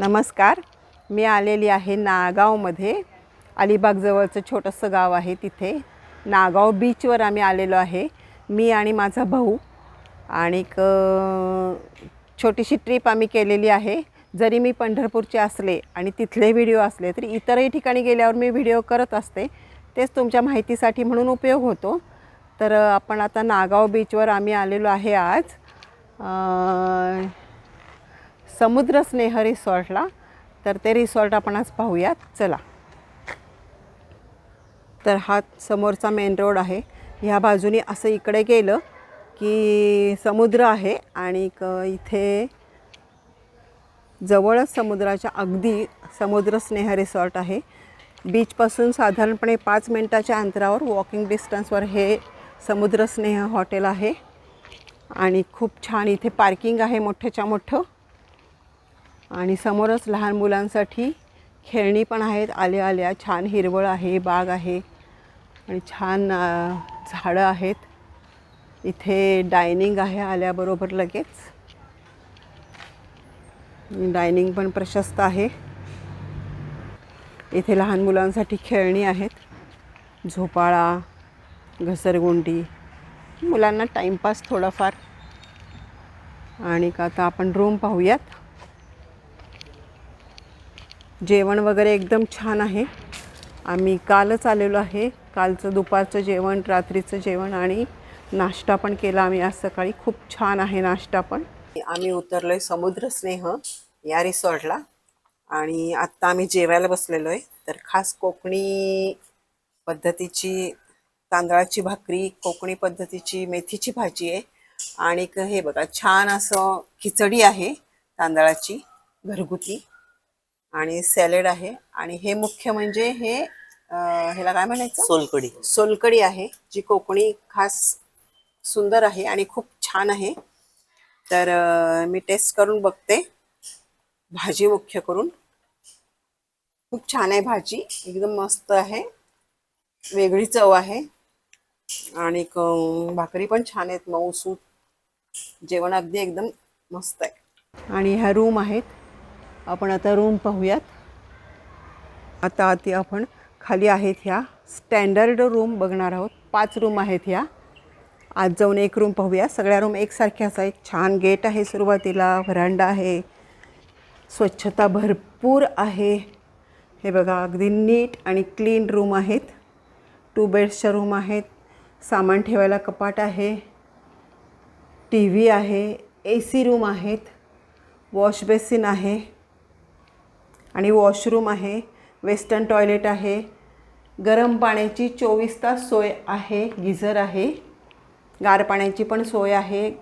नमस्कार. मी आलेली आहे नागावमध्ये. अलिबागजवळचं छोटंसं गाव आहे तिथे. नागाव बीचवर आम्ही आलेलो आहे. मी आणि माझा भाऊ. आणि छोटीशी ट्रीप आम्ही केलेली आहे. जरी मी पंढरपूरचे असले आणि तिथले व्हिडिओ असले तरी इतरही ठिकाणी गेल्यावर मी व्हिडिओ करत असते. तेच तुमच्या माहितीसाठी म्हणून उपयोग होतो. तर आपण आता नागाव बीचवर आम्ही आलेलो आहे आज. समुद्रस्नेह रिसॉर्टला. तर ते रिसॉर्ट आपण आज पाहूयात. चला. तर हा समोरचा मेन रोड आहे. ह्या बाजूने असं इकडे गेलं की समुद्र आहे आणि इथे जवळच समुद्राच्या अगदी समुद्रस्नेह रिसॉर्ट आहे. बीचपासून साधारणपणे पाच मिनटाच्या अंतरावर वॉकिंग डिस्टन्सवर हे समुद्रस्नेह हॉटेल आहे. आणि खूप छान इथे पार्किंग आहे मोठ्याच्या मोठं. आणि समोरच लहान मुलांसाठी खेळणी पण आहेत. आल्या आल्या छान हिरवळ आहे बाग आहे. आणि छान झाडं आहेत. इथे डायनिंग आहे आल्याबरोबर लगेच. डायनिंग पण प्रशस्त आहे. इथे लहान मुलांसाठी खेळणी आहेत. झोपाळा घसरगुंडी मुलांना टाईमपास थोडाफार. आणि का आता आपण रूम पाहूयात. जेवण वगैरे एकदम छान आहे. आम्ही कालच आलेलो आहे. कालचं दुपारचं जेवण रात्रीचं जेवण आणि नाश्ता पण केला आम्ही आज सकाळी. खूप छान आहे नाश्ता पण. आम्ही उतरलो आहे समुद्रस्नेह या रिसॉर्टला आणि आत्ता आम्ही जेवायला बसलेलो आहे तर खास कोकणी पद्धतीची तांदळाची भाकरी कोकणी पद्धतीची मेथीची भाजी आहे. आणि हे बघा छान असं खिचडी आहे तांदळाची घरगुती. आणि सॅलेड आहे. आणि हे मुख्य म्हणजे हे ह्याला काय म्हणायचं? सोलकडी सोलकडी आहे जी कोकणी खास सुंदर आहे आणि खूप छान आहे. तर मी टेस्ट करून बघते. भाजी मुख्य करून. खूप छान आहे भाजी. एकदम मस्त आहे. वेगळी चव आहे. आणि भाकरी पण छान आहेत. मऊसूत जेवण अगदी एकदम मस्त आहे. आणि ह्या रूम आहेत. आपण आता रूम पाहूयात. आता आधी आपण खाली आहेत ह्या. स्टँडर्ड रूम बघणार आहोत. पाच रूम आहेत ह्या. आज जाऊन एक रूम पाहूया. सगळ्या रूम एकसारख्याच आहेत छान गेट आहे सुरुवातीला. व्हरांडा आहे. स्वच्छता भरपूर आहे. हे बघा अगदी नीट आणि क्लीन रूम आहेत. टू बेड्सच्या रूम आहेत. सामान ठेवायला कपाट आहे. टी व्ही आहे. ए सी रूम आहेत. वॉश बेसिन आहे. आणि वॉशरूम आहे वेस्टर्न टॉयलेट आहे गरम पाण्याची चोवीस तास सोय आहे गिझर आहे गार पाण्याची पण सोय आहे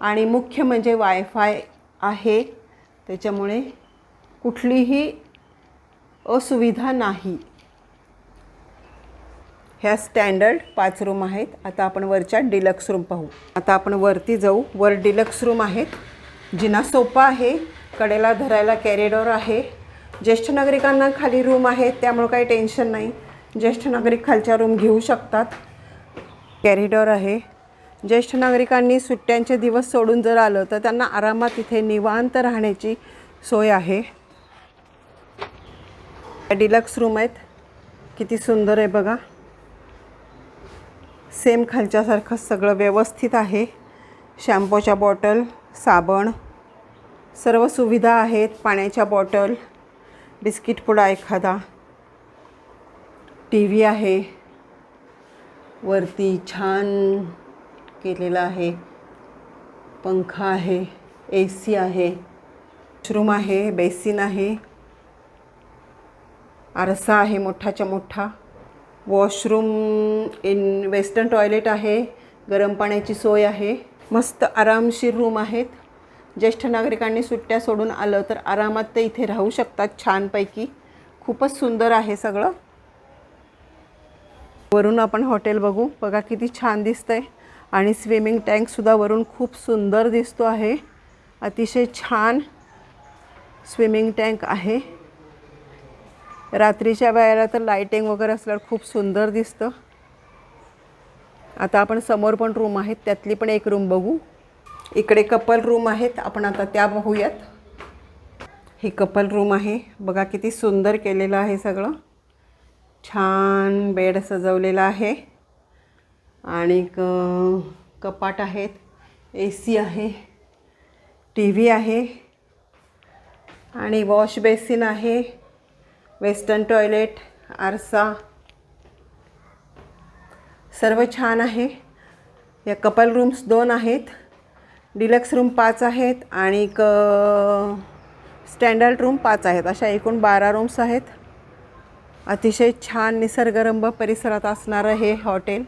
आणि मुख्य म्हणजे वायफाय आहे. त्याच्यामुळे कुठलीही असुविधा नाही. ह्या स्टँडर्ड पाच रूम आहेत. आता आपण वरच्या डिलक्स रूम पाहू. आता आपण वरती जाऊ. वर डिलक्स रूम आहेत. जिना सोपा आहे. कडेला धरायला कॅरिडॉर आहे. ज्येष्ठ नागरिकांना खाली रूम आहेत त्यामुळे काही टेन्शन नाही. ज्येष्ठ नागरिक खालच्या रूम घेऊ शकतात. कॅरिडॉर आहे. ज्येष्ठ नागरिकांनी सुट्ट्यांचे दिवस सोडून जर आलं तर त्यांना आरामात इथे निवांत राहण्याची सोय आहे. डिलक्स रूम आहेत. किती सुंदर आहे बघा. सेम खालच्यासारखं सगळं व्यवस्थित आहे. शॅम्पूच्या बॉटल साबण. सर्व सुविधा आहेत पाण्याच्या बॉटल बिस्किट पुडा एखादा. टी व्ही आहे. वरती छान केलेला आहे. पंखा आहे. ए सी आहे. वॉशरूम आहे. बेसिन आहे. आरसा आहे मोठाच्या मोठा. वॉशरूम इन वेस्टर्न टॉयलेट आहे. गरम पाण्याची सोय आहे. मस्त आरामशीर रूम आहेत. ज्येष्ठ नागरिकांनी सुट्ट्या सोडून आलं तर आरामात ते इथे राहू शकतात छानपैकी. खूपच सुंदर आहे सगळं. वरून आपण हॉटेल बघू. बघा किती छान दिसतंय. आणि स्विमिंग टँकसुद्धा वरून खूप सुंदर दिसतो आहे. अतिशय छान स्विमिंग टँक आहे. रात्रीच्या वेळेला तर लाईटिंग वगैरे असल्यावर खूप सुंदर दिसतं. आता आपण समोर पण रूम आहेत. त्यातली पण एक रूम बघू. इकडे कपल रूम आहेत आपण आता त्या बघूयात. हे कपल रूम आहे. बघा किती सुंदर केलेलं आहे सगळं. छान बेड सजवलेला आहे. आणि क कपाट आहेत. ए सी आहे. टी व्ही आहे. आणि वॉश बेसिन आहे. वेस्टर्न टॉयलेट आरसा. सर्व छान आहे. या कपल रूम्स दोन आहेत. डिलक्स रूम पाच आहेत आणि क स्टँडर्ड रूम पाच आहेत. अशा एकूण बारा रूम्स आहेत. अतिशय छान निसर्गरम्य परिसरात असणारं हे हॉटेल.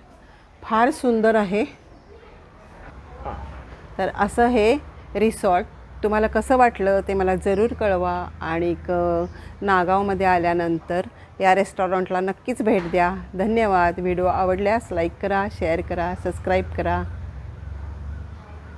फार सुंदर आहे. तर असं हे रिसॉर्ट. तुम्हाला कसं वाटलं ते मला जरूर कळवा आणि क नागावमध्ये आल्यानंतर या रेस्टॉरंटला नक्कीच भेट द्या. धन्यवाद. व्हिडिओ आवडल्यास लाईक करा शेअर करा सबस्क्राईब करा.